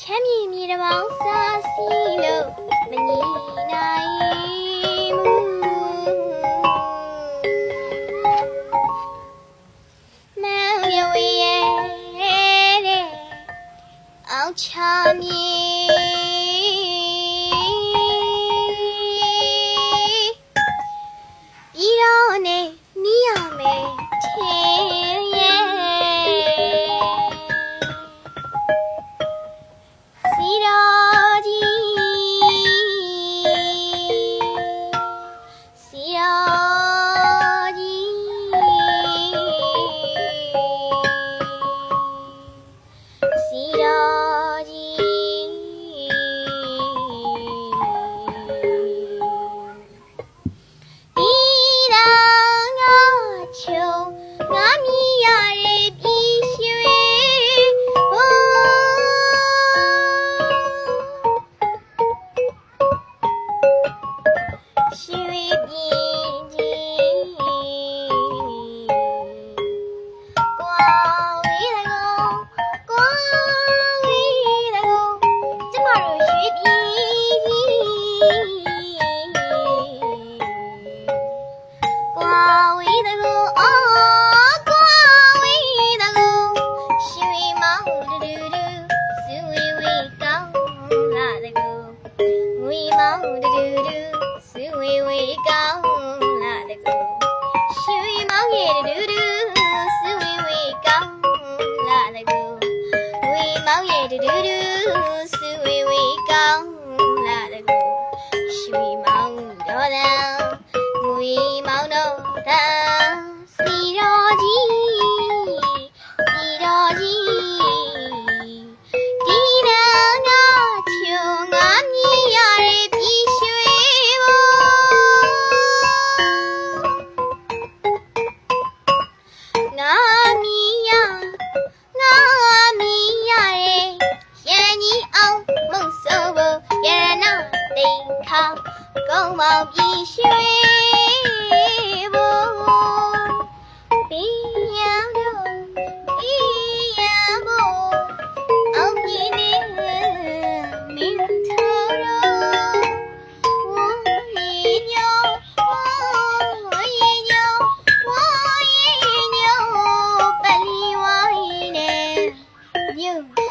ချမ်းမြေမြေတမောင်စားစီလို့မငြိနိုင်မူမောင်ရဝရဲ့တဲ့အောင်ချမြေပြီးတော့နေနီးရမယ်ထင် ဝီမောင်ဒူဒူဒူစူဝီဝီကောင်းလာတကူရှူဝီမောင်ရေဒူဒူစူဝီဝီကောင်းလာတကူဝီမောင်ရေဒူဒူစူဝီဝီကောင်းလာတကူရှူဝီမောင်ဒေါ်လာဝီမောင်တော့ မောင်ကြီးရွှေဘုံပင်ရံတို့ပင်ရံဘုံအောင်ကြီးနေမင်းထော်ရောဝုန်းရီညောဝုန်းရီညောဝုန်းရီညောပလီဝိုင်းနေမြို့